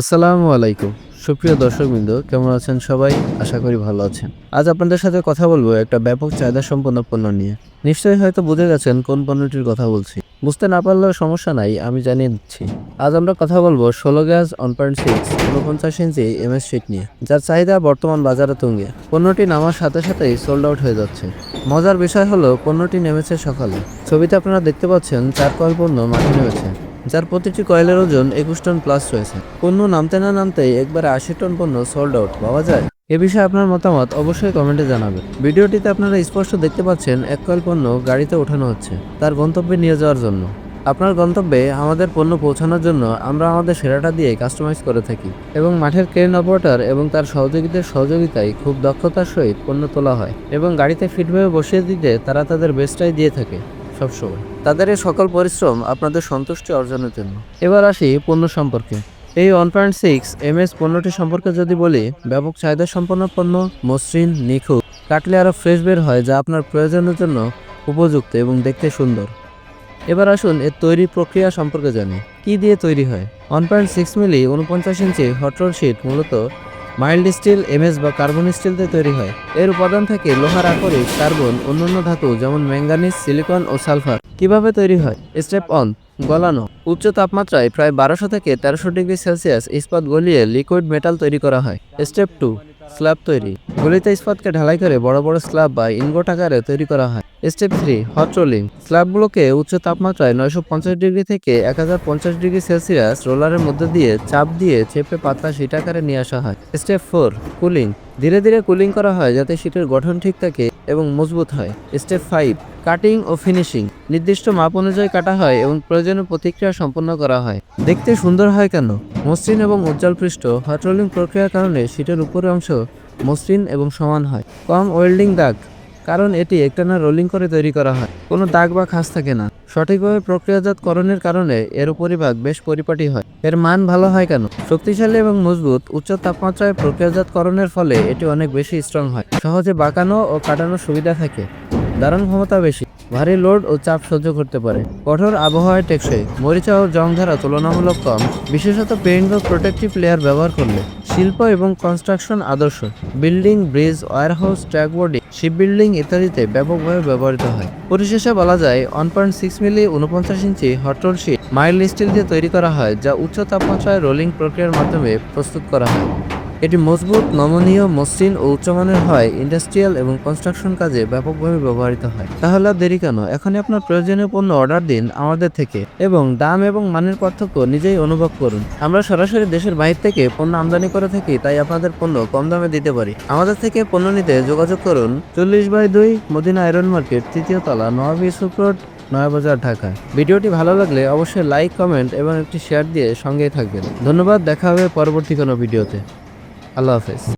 আসসালামু আলাইকুম। সুপ্রিয় দর্শকবৃন্দ, কেমন আছেন সবাই? আশা করি ভালো আছেন। আজ আপনাদের সাথে কথা বলব একটা ব্যাপক চাহিদা সম্পন্ন পণ্য নিয়ে। নিশ্চয়ই হয়তো বুঝে গেছেন কোন পণ্যটির কথা বলছি। বুঝতে না পারলেও সমস্যা নাই, আমি জানিয়ে দিচ্ছি। আজ আমরা কথা বলব ষোলো গ্যাস ওয়ান পয়েন্ট সিক্স উনপঞ্চাশ ইঞ্চি এমএস শিট নিয়ে, যার চাহিদা বর্তমান বাজারে তুঙ্গে। পণ্যটি নামার সাথে সাথেই সোল্ড আউট হয়ে যাচ্ছে। মজার বিষয় হলো, পণ্যটি নেমেছে সকালে। ছবিতে আপনারা দেখতে পাচ্ছেন চার কয়েল পণ্য মাঠে নেমেছে। যার প্রতিটি কয়েলের ওজন একুশ টন প্লাস রয়েছে। পণ্য নামতে না নামতেই একবারে আশি টন পণ্য সোল্ড আউট পাওয়া যায়। এ বিষয়ে আপনার মতামত অবশ্যই কমেন্টে জানাবেন। ভিডিওটিতে আপনারা স্পষ্ট দেখতে পাচ্ছেন, এক কয়েল পণ্য গাড়িতে ওঠানো হচ্ছে, তার গন্তব্যে নিয়ে যাওয়ার জন্য। আপনার গন্তব্যে আমাদের পণ্য পৌঁছানোর জন্য আমরা আমাদের সেরাটা দিয়ে কাস্টমাইজ করে থাকি এবং মাঠের ক্রেন অপারেটর এবং তার সহযোগীদের সহযোগিতায় খুব দক্ষতার সহিত পণ্য তোলা হয় এবং গাড়িতে ফিটভাবে বসিয়ে দিতে তারা তাদের বেস্টটাই দিয়ে থাকে সবসময়। তাদের এই সকল পরিশ্রম আপনাদের সন্তুষ্টি অর্জনের জন্য। এবার আসি পণ্য সম্পর্কে। এই one point six M S পণ্যটি সম্পর্কে যদি বলি, ব্যাপক চাহিদা সম্পন্ন পণ্য, মসৃণ, নিখুঁত, কাটলে আরও ফ্রেশ বের হয় যা আপনার প্রয়োজনের জন্য উপযুক্ত এবং দেখতে সুন্দর। এবার আসুন এর তৈরি প্রক্রিয়া সম্পর্কে জানি। কি দিয়ে তৈরি হয়? ওয়ান পয়েন্ট সিক্স মিলি উনপঞ্চাশ ইঞ্চি হটরল শিট মূলত মাইল্ড স্টিল এমএস বা কার্বন স্টিল দিয়ে তৈরি হয়। এর উপাদান থেকে লোহার আকরিক কার্বন অন্যান্য ধাতু যেমন ম্যাঙ্গানিজ সিলিকন ও সালফার কীভাবে তৈরি হয়? স্টেপ অন গলানো। উচ্চ তাপমাত্রায় প্রায় বারোশো থেকে তেরোশো ডিগ্রি সেলসিয়াস ইস্পাত গলিয়ে লিকুইড মেটাল তৈরি করা হয়। স্টেপ টু স্ল্যাব তৈরি। গলিতে ইস্পাতকে ঢালাই করে বড় বড় স্ল্যাব বা ইনগোট আকারে তৈরি করা হয়। স্টেপ থ্রি হট রোলিং স্ল্যাবগুলোকে উচ্চ তাপমাত্রায় নয়শো পঞ্চাশ ডিগ্রি থেকে এক হাজার পঞ্চাশ ডিগ্রি সেলসিয়াস রোলারের মধ্যে দিয়ে চাপ দিয়ে চেপে পাতলা শীট আকারে নিয়ে আসা হয়। স্টেপ ফোর কুলিং ধীরে ধীরে কুলিং করা হয় যাতে শীটের গঠন ঠিক থাকে এবং মজবুত হয়। স্টেপ ফাইভ কাটিং ও ফিনিশিং। নির্দিষ্ট মাপ অনুযায়ী কাটা হয় এবং প্রয়োজনীয় প্রতিক্রিয়া সম্পন্ন করা হয়। দেখতে সুন্দর হয় কেন? মসৃণ এবং উজ্জ্বল পৃষ্ঠ হট রোলিং প্রক্রিয়ার কারণে শীটের উপরের অংশ মসৃণ এবং সমান হয়। কম ওয়েল্ডিং দাগ, কারণ এটি একটানা রোলিং করে তৈরি করা হয়। কোনো দাগ বা খাস থাকে না। সঠিকভাবে প্রক্রিয়াজাতকরণের কারণে এর উপরিভাগ বেশ পরিপাটি হয়। এর মান ভালো হয় কেন? শক্তিশালী এবং মজবুত উচ্চ তাপমাত্রায় প্রক্রিয়াজাতকরণের ফলে এটি অনেক বেশি স্ট্রং হয়। সহজে বাঁকানো ও কাটানোর সুবিধা থাকে। ধারণ ক্ষমতা বেশি, ভারী লোড ও চাপ সহ্য করতে পারে। কঠোর আবহাওয়ায় টেকসই, মরিচা ও জং ধারা তুলনামূলক কম, বিশেষত পেইন্ট বা প্রোটেক্টিভ লেয়ার ব্যবহার করলে। শিল্প এবং কনস্ট্রাকশন আদর্শ, building, bridge, warehouse track boarding ship building ইত্যাদিতে ব্যাপকভাবে ব্যবহৃত হয়। পরিশেষে বলা যায় ওয়ান পয়েন্ট সিক্স মিলি উনপঞ্চাশ ইঞ্চি hot roll sheet mild steel দিয়ে তৈরি করা হয়, যা উচ্চ তাপমাত্রায় রোলিং প্রক্রিয়ার মাধ্যমে প্রস্তুত করা হয়। এটি মজবুত, নমনীয়, মসৃণ ও উচ্চমানের হয়। ইন্ডাস্ট্রিয়াল এবং কনস্ট্রাকশন কাজে ব্যাপকভাবে ব্যবহৃত হয়। তাহলে আর দেরি কেন? এখনই আপনার প্রয়োজনীয় পণ্য অর্ডার দিন আমাদের থেকে এবং দাম এবং মানের পার্থক্য নিজেই অনুভব করুন। আমরা সরাসরি দেশের বাইরে থেকে পণ্য আমদানি করে থাকি, তাই আপনাদের পণ্য কম দামে দিতে পারি। আমাদের থেকে পণ্য নিতে যোগাযোগ করুন চল্লিশ বাই দুই মদিনা আয়রন মার্কেট, তৃতীয় তলা, নয়াবি সুপ্রোড, নয়াবাজার, ঢাকা। ভিডিওটি ভালো লাগলে অবশ্যই লাইক, কমেন্ট এবং একটি শেয়ার দিয়ে সঙ্গেই থাকবেন। ধন্যবাদ, দেখা হবে পরবর্তী কোনো ভিডিওতে। আল্লাহ হাফেজ